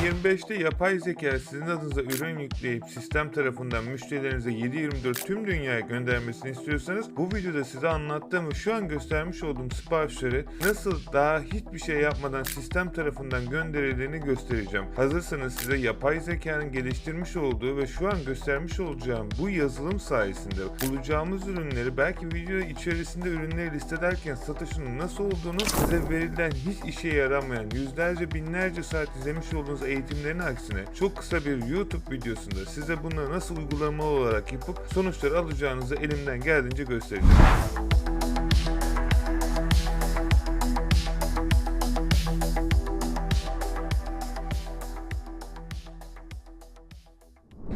2025'te yapay zeka sizin adınıza ürün yükleyip sistem tarafından müşterilerinize 7/24 tüm dünyaya göndermesini istiyorsanız bu videoda size anlattığım ve şu an göstermiş olduğum siparişleri nasıl daha hiçbir şey yapmadan sistem tarafından gönderildiğini göstereceğim. Hazırsanız size yapay zekanın geliştirmiş olduğu ve şu an göstermiş olacağım bu yazılım sayesinde bulacağımız ürünleri belki video içerisinde ürünleri listederken satışının nasıl olduğunu size verilen hiç işe yaramayan yüzlerce binlerce saat izlemiş olduğunuz eğitimlerin aksine çok kısa bir YouTube videosunda size bunları nasıl uygulamalı olarak yapıp sonuçları alacağınızı elimden geldiğince göstereceğim.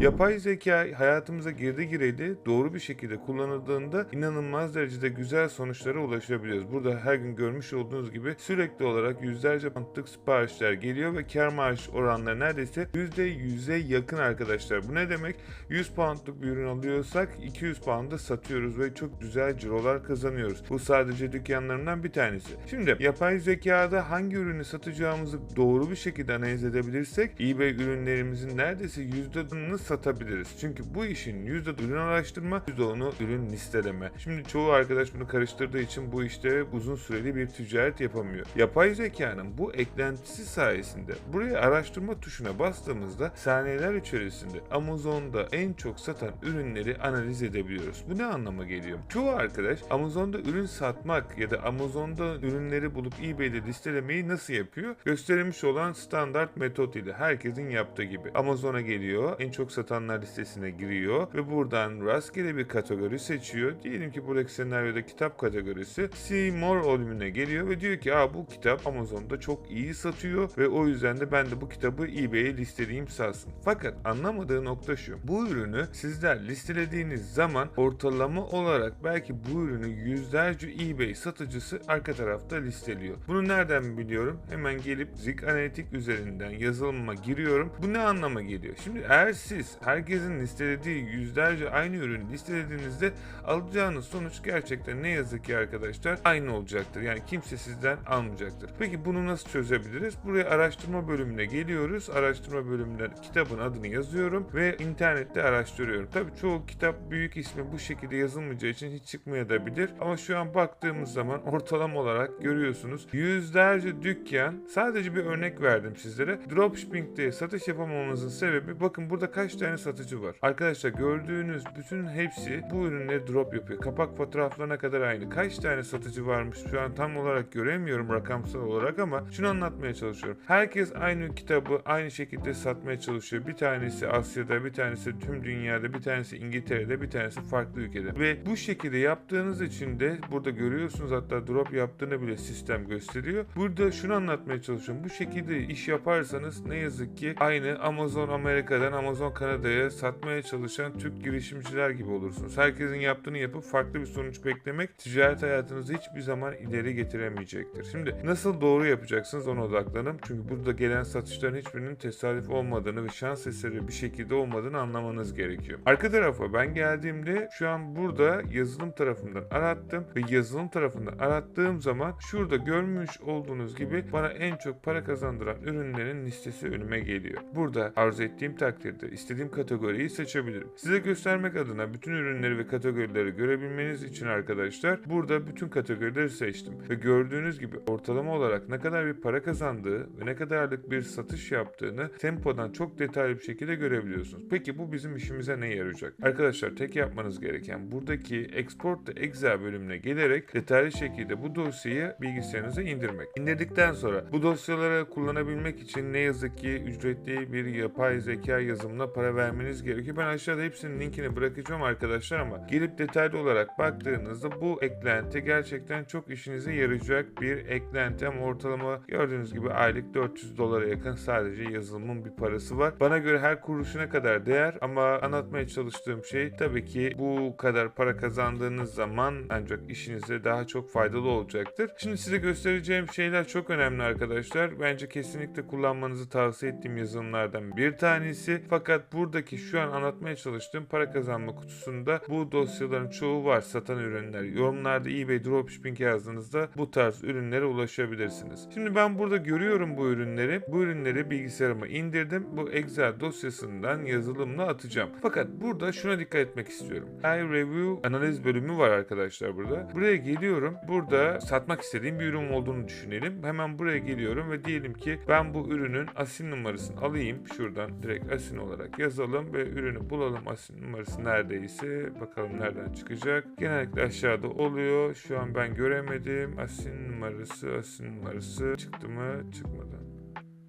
Yapay zeka hayatımıza girdi gireli doğru bir şekilde kullanıldığında inanılmaz derecede güzel sonuçlara ulaşabiliyoruz. Burada her gün görmüş olduğunuz gibi sürekli olarak yüzlerce poundluk siparişler geliyor ve kar marj oranları neredeyse %100'e yakın arkadaşlar. Bu ne demek? 100 poundluk bir ürün alıyorsak 200 pound'a satıyoruz ve çok güzel cirolar kazanıyoruz. Bu sadece dükkanlarından bir tanesi. Şimdi yapay zekada hangi ürünü satacağımızı doğru bir şekilde analiz edebilirsek eBay ürünlerimizin neredeyse %10'unu satabiliriz. Çünkü bu işin %10 ürün araştırma, %10'u ürün listeleme. Şimdi çoğu arkadaş bunu karıştırdığı için bu işte uzun süreli bir ticaret yapamıyor. Yapay zekanın bu eklentisi sayesinde buraya araştırma tuşuna bastığımızda saniyeler içerisinde Amazon'da en çok satan ürünleri analiz edebiliyoruz. Bu ne anlama geliyor? Çoğu arkadaş Amazon'da ürün satmak ya da Amazon'da ürünleri bulup eBay'de listelemeyi nasıl yapıyor? Gösterilmiş olan standart metot ile herkesin yaptığı gibi. Amazon'a geliyor, en çok satanlar listesine giriyor ve buradan rastgele bir kategori seçiyor. Diyelim ki buradaki senaryoda kitap kategorisi See More bölümüne geliyor ve diyor ki Aa, bu kitap Amazon'da çok iyi satıyor ve o yüzden de ben de bu kitabı eBay'e listeleyeyim satsın. Fakat anlamadığı nokta şu. Bu ürünü sizler listelediğiniz zaman ortalama olarak belki bu ürünü yüzlerce eBay satıcısı arka tarafta listeliyor. Bunu nereden biliyorum? Hemen gelip Zik Analitik üzerinden yazılıma giriyorum. Bu ne anlama geliyor? Şimdi eğer siz herkesin listelediği yüzlerce aynı ürünü listelediğinizde alacağınız sonuç gerçekten ne yazık ki arkadaşlar aynı olacaktır. Yani kimse sizden almayacaktır. Peki bunu nasıl çözebiliriz? Buraya araştırma bölümüne geliyoruz. Araştırma bölümünden kitabın adını yazıyorum ve internette araştırıyorum. Tabii çoğu kitap büyük ismi bu şekilde yazılmayacağı için hiç çıkmayabilir. Ama şu an baktığımız zaman ortalama olarak görüyorsunuz yüzlerce dükkan sadece bir örnek verdim sizlere. Dropshipping'de satış yapamamamızın sebebi bakın burada kaç tane satıcı var. Arkadaşlar gördüğünüz bütün hepsi bu ürünleri drop yapıyor. Kapak fotoğraflarına kadar aynı. Kaç tane satıcı varmış şu an tam olarak göremiyorum rakamsal olarak ama şunu anlatmaya çalışıyorum. Herkes aynı kitabı aynı şekilde satmaya çalışıyor. Bir tanesi Asya'da, bir tanesi tüm dünyada, bir tanesi İngiltere'de, bir tanesi farklı ülkede. Ve bu şekilde yaptığınız için de burada görüyorsunuz hatta drop yaptığını bile sistem gösteriyor. Burada şunu anlatmaya çalışıyorum. Bu şekilde iş yaparsanız ne yazık ki aynı Amazon Amerika'dan Amazon Kanada'ya satmaya çalışan Türk girişimciler gibi olursunuz. Herkesin yaptığını yapıp farklı bir sonuç beklemek ticaret hayatınızı hiçbir zaman ileri getiremeyecektir. Şimdi nasıl doğru yapacaksınız ona odaklanın. Çünkü burada gelen satışların hiçbirinin tesadüf olmadığını ve şans eseri bir şekilde olmadığını anlamanız gerekiyor. Arka tarafa ben geldiğimde şu an burada yazılım tarafından arattım ve yazılım tarafından arattığım zaman şurada görmüş olduğunuz gibi bana en çok para kazandıran ürünlerin listesi önüme geliyor. Burada arzu ettiğim takdirde istediğim kategoriyi seçebilirim. Size göstermek adına bütün ürünleri ve kategorileri görebilmeniz için arkadaşlar burada bütün kategorileri seçtim. Ve gördüğünüz gibi ortalama olarak ne kadar bir para kazandığı ve ne kadarlık bir satış yaptığını tempodan çok detaylı bir şekilde görebiliyorsunuz. Peki bu bizim işimize ne yarayacak? Arkadaşlar tek yapmanız gereken buradaki Export to Excel bölümüne gelerek detaylı şekilde bu dosyayı bilgisayarınıza indirmek. İndirdikten sonra bu dosyaları kullanabilmek için ne yazık ki ücretli bir yapay zeka yazımına para vermeniz gerekiyor. Ben aşağıda hepsinin linkini bırakacağım arkadaşlar ama gelip detaylı olarak baktığınızda bu eklenti gerçekten çok işinize yarayacak bir eklenti ama ortalama gördüğünüz gibi aylık 400 dolara yakın sadece yazılımın bir parası var. Bana göre her kuruşuna kadar değer ama anlatmaya çalıştığım şey tabii ki bu kadar para kazandığınız zaman ancak işinize daha çok faydalı olacaktır. Şimdi size göstereceğim şeyler çok önemli arkadaşlar. Bence kesinlikle kullanmanızı tavsiye ettiğim yazılımlardan bir tanesi. Fakat Fakat buradaki şu an anlatmaya çalıştığım para kazanma kutusunda bu dosyaların çoğu var satan ürünler. Yorumlarda eBay Dropshipping yazdığınızda bu tarz ürünlere ulaşabilirsiniz. Şimdi ben burada görüyorum bu ürünleri. Bu ürünleri bilgisayarıma indirdim. Bu Excel dosyasından yazılımla atacağım. Fakat burada şuna dikkat etmek istiyorum. I Review analiz bölümü var arkadaşlar burada. Buraya geliyorum. Burada satmak istediğim bir ürün olduğunu düşünelim. Hemen buraya geliyorum ve diyelim ki ben bu ürünün asin numarasını alayım. Şuradan direkt asin olarak yazalım ve ürünü bulalım. Asin numarası neredeyse. Bakalım nereden çıkacak. Genellikle aşağıda oluyor. Şu an ben göremedim. Asin numarası, asin numarası çıktı mı? Çıkmadı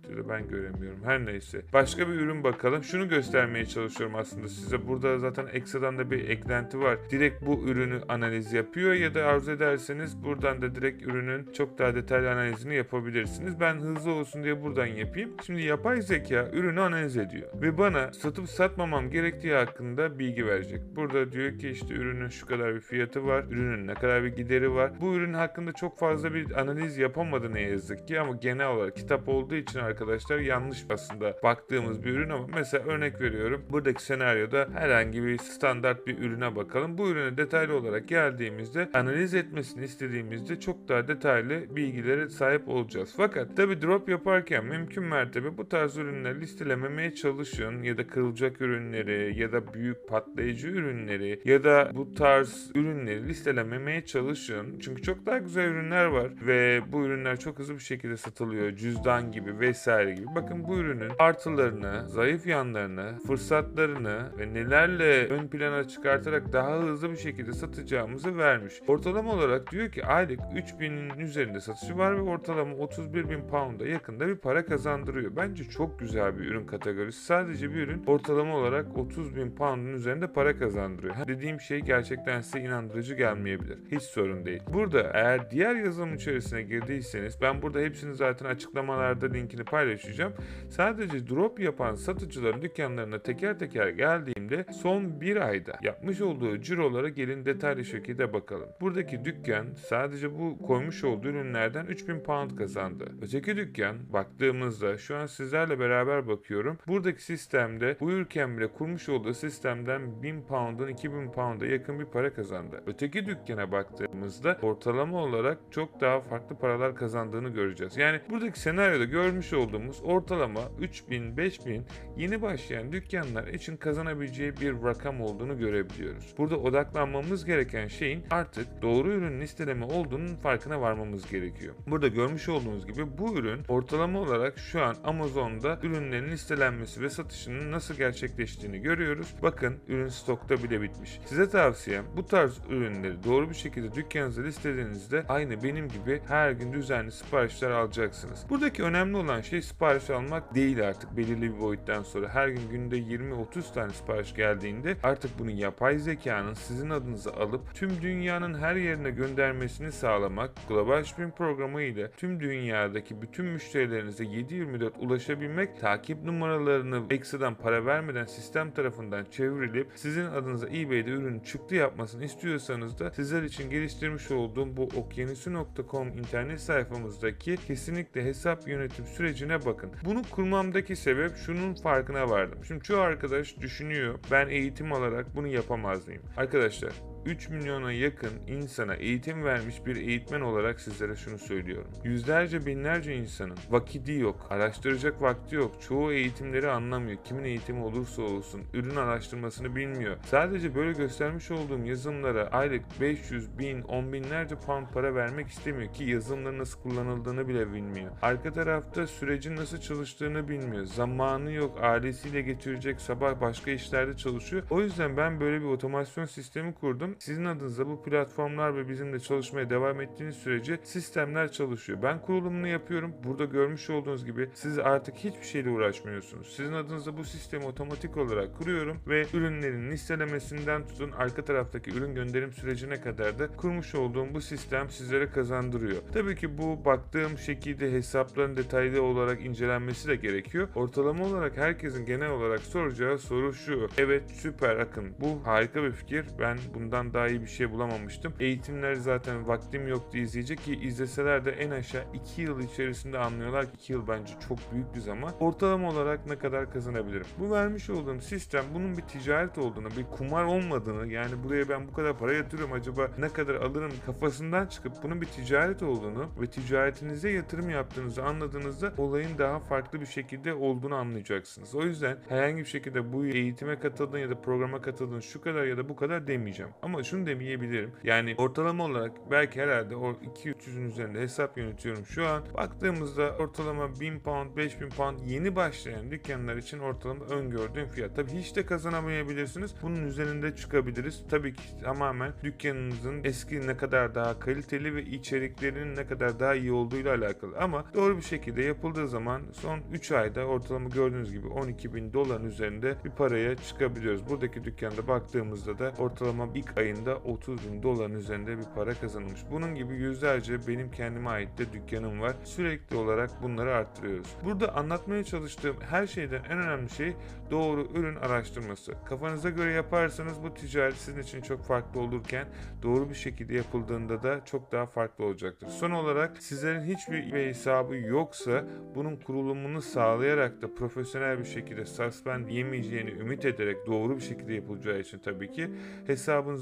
da ben göremiyorum. Her neyse. Başka bir ürün bakalım. Şunu göstermeye çalışıyorum aslında size. Burada zaten Exa'dan da bir eklenti var. Direkt bu ürünü analiz yapıyor ya da arzu ederseniz buradan da direkt ürünün çok daha detaylı analizini yapabilirsiniz. Ben hızlı olsun diye buradan yapayım. Şimdi yapay zeka ürünü analiz ediyor ve bana satıp satmamam gerektiği hakkında bilgi verecek. Burada diyor ki işte ürünün şu kadar bir fiyatı var, ürünün ne kadar bir gideri var. Bu ürün hakkında çok fazla bir analiz yapamadı ne yazık ki ama genel olarak kitap olduğu için arkadaşlar yanlış aslında baktığımız bir ürün ama mesela örnek veriyorum. Buradaki senaryoda herhangi bir standart bir ürüne bakalım. Bu ürüne detaylı olarak geldiğimizde analiz etmesini istediğimizde çok daha detaylı bilgilere sahip olacağız. Fakat tabi drop yaparken mümkün mertebe bu tarz ürünleri listelememeye çalışın ya da kırılacak ürünleri ya da büyük patlayıcı ürünleri ya da bu tarz ürünleri listelememeye çalışın. Çünkü çok daha güzel ürünler var ve bu ürünler çok hızlı bir şekilde satılıyor. Cüzdan gibi vesaire gibi. Bakın bu ürünün artılarını, zayıf yanlarını, fırsatlarını ve nelerle ön plana çıkartarak daha hızlı bir şekilde satacağımızı vermiş. Ortalama olarak diyor ki aylık 3000'in üzerinde satışı var ve ortalama 31 bin pound'a yakında bir para kazandırıyor. Bence çok güzel bir ürün kategorisi. Sadece bir ürün ortalama olarak 30 bin pound'un üzerinde para kazandırıyor. Dediğim şey gerçekten size inandırıcı gelmeyebilir. Hiç sorun değil. Burada eğer diğer yazılım içerisine girdiyseniz ben burada hepsini zaten açıklamalarda linkini paylaşacağım. Sadece drop yapan satıcıların dükkanlarına teker teker geldiğimde son bir ayda yapmış olduğu cirolara gelin detaylı şekilde bakalım. Buradaki dükkan sadece bu koymuş olduğu ürünlerden 3000 pound kazandı. Öteki dükkan baktığımızda şu an sizlerle beraber bakıyorum. Buradaki sistemde uyurken bile kurmuş olduğu sistemden 1000 pound'un 2000 pound'a yakın bir para kazandı. Öteki dükkana baktığımızda ortalama olarak çok daha farklı paralar kazandığını göreceğiz. Yani buradaki senaryoda görmüş olduğumuz ortalama 3000 5000 yeni başlayan dükkanlar için kazanabileceği bir rakam olduğunu görebiliyoruz. Burada odaklanmamız gereken şeyin artık doğru ürün listeleme olduğunun farkına varmamız gerekiyor. Burada görmüş olduğunuz gibi bu ürün ortalama olarak şu an Amazon'da ürünlerin listelenmesi ve satışının nasıl gerçekleştiğini görüyoruz. Bakın ürün stokta bile bitmiş. Size tavsiyem bu tarz ürünleri doğru bir şekilde dükkanınıza listelediğinizde aynı benim gibi her gün düzenli siparişler alacaksınız. Buradaki önemli olan şey sipariş almak değil artık belirli bir boyuttan sonra. Her gün günde 20-30 tane sipariş geldiğinde artık bunu yapay zekanın sizin adınıza alıp tüm dünyanın her yerine göndermesini sağlamak global shipping programı ile tüm dünyadaki bütün müşterilerinize 7-24 ulaşabilmek takip numaralarını ekstradan para vermeden sistem tarafından çevrilip sizin adınıza eBay'de ürün çıktı yapmasını istiyorsanız da sizler için geliştirmiş olduğum bu okyanusu.com internet sayfamızdaki kesinlikle hesap yönetim sürecine bakın. Bunu kurmamdaki sebep şunun farkına vardım. Şimdi çoğu arkadaş düşünüyor ben eğitim alarak bunu yapamaz mıyım? Arkadaşlar 3 milyona yakın insana eğitim vermiş bir eğitmen olarak sizlere şunu söylüyorum. Yüzlerce binlerce insanın vakiti yok, araştıracak vakti yok. Çoğu eğitimleri anlamıyor. Kimin eğitimi olursa olsun ürün araştırmasını bilmiyor. Sadece böyle göstermiş olduğum yazılımlara aylık 500, 1000, 10 binlerce pound para vermek istemiyor ki yazılımların nasıl kullanıldığını bile bilmiyor. Arka tarafta sürecin nasıl çalıştığını bilmiyor. Zamanı yok, ailesiyle geçirecek sabah başka işlerde çalışıyor. O yüzden ben böyle bir otomasyon sistemi kurdum. Sizin adınıza bu platformlar ve bizimle çalışmaya devam ettiğiniz sürece sistemler çalışıyor. Ben kurulumunu yapıyorum. Burada görmüş olduğunuz gibi siz artık hiçbir şeyle uğraşmıyorsunuz. Sizin adınıza bu sistemi otomatik olarak kuruyorum ve ürünlerin listelemesinden tutun arka taraftaki ürün gönderim sürecine kadar da kurmuş olduğum bu sistem sizlere kazandırıyor. Tabii ki bu baktığım şekilde hesapların detaylı olarak incelenmesi de gerekiyor. Ortalama olarak herkesin genel olarak soracağı soru şu. Evet süper akın bu harika bir fikir. Ben bundan bundan daha iyi bir şey bulamamıştım. Eğitimleri zaten vaktim yoktu izleyecek ki izleseler de en aşağı 2 yıl içerisinde anlıyorlar ki 2 yıl bence çok büyük bir zaman. Ortalama olarak ne kadar kazanabilirim? Bu vermiş olduğum sistem bunun bir ticaret olduğunu, bir kumar olmadığını yani buraya ben bu kadar para yatırıyorum acaba ne kadar alırım kafasından çıkıp bunun bir ticaret olduğunu ve ticaretinize yatırım yaptığınızı anladığınızda olayın daha farklı bir şekilde olduğunu anlayacaksınız. O yüzden herhangi bir şekilde bu eğitime katıldın ya da programa katıldın şu kadar ya da bu kadar demeyeceğim. Ama şunu demeyebilirim. Yani ortalama olarak belki herhalde o 2-300'ün üzerinde hesap yönetiyorum şu an. Baktığımızda ortalama 1000 pound, 5000 pound yeni başlayan dükkanlar için ortalama öngördüğüm fiyat. Tabii hiç de kazanamayabilirsiniz. Bunun üzerinde çıkabiliriz. Tabii ki tamamen dükkanınızın eski ne kadar daha kaliteli ve içeriklerinin ne kadar daha iyi olduğuyla alakalı. Ama doğru bir şekilde yapıldığı zaman son 3 ayda ortalama gördüğünüz gibi 12 bin doların üzerinde bir paraya çıkabiliyoruz. Buradaki dükkanda baktığımızda da ortalama ilk ayında 30 bin doların üzerinde bir para kazanılmış. Bunun gibi yüzlerce benim kendime ait de dükkanım var. Sürekli olarak bunları arttırıyoruz. Burada anlatmaya çalıştığım her şeyden en önemli şey doğru ürün araştırması. Kafanıza göre yaparsanız bu ticaret sizin için çok farklı olurken doğru bir şekilde yapıldığında da çok daha farklı olacaktır. Son olarak sizlerin hiçbir bir hesabı yoksa bunun kurulumunu sağlayarak da profesyonel bir şekilde suspend yemeyeceğini ümit ederek doğru bir şekilde yapılacağı için tabii ki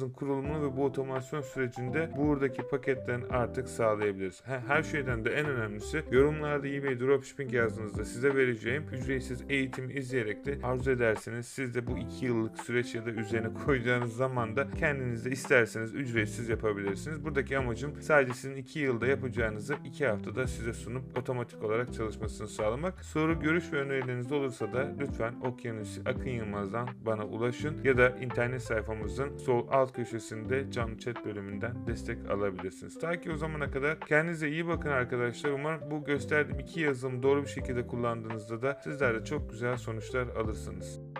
hesabınızın kurulumunu ve bu otomasyon sürecinde buradaki paketten artık sağlayabiliriz. Her şeyden de en önemlisi yorumlarda eBay Dropshipping yazdığınızda size vereceğim ücretsiz eğitimi izleyerek de arzu ederseniz siz de bu 2 yıllık süreç ya da üzerine koyacağınız zaman da kendiniz isterseniz ücretsiz yapabilirsiniz. Buradaki amacım sadece sizin 2 yılda yapacağınızı 2 haftada size sunup otomatik olarak çalışmasını sağlamak. Soru, görüş ve önerileriniz olursa da lütfen Okyanus Akın Yılmaz'dan bana ulaşın ya da internet sayfamızın sol köşesinde canlı chat bölümünden destek alabilirsiniz. Ta ki o zamana kadar kendinize iyi bakın arkadaşlar. Umarım bu gösterdiğim iki yazılımı doğru bir şekilde kullandığınızda da sizler de çok güzel sonuçlar alırsınız.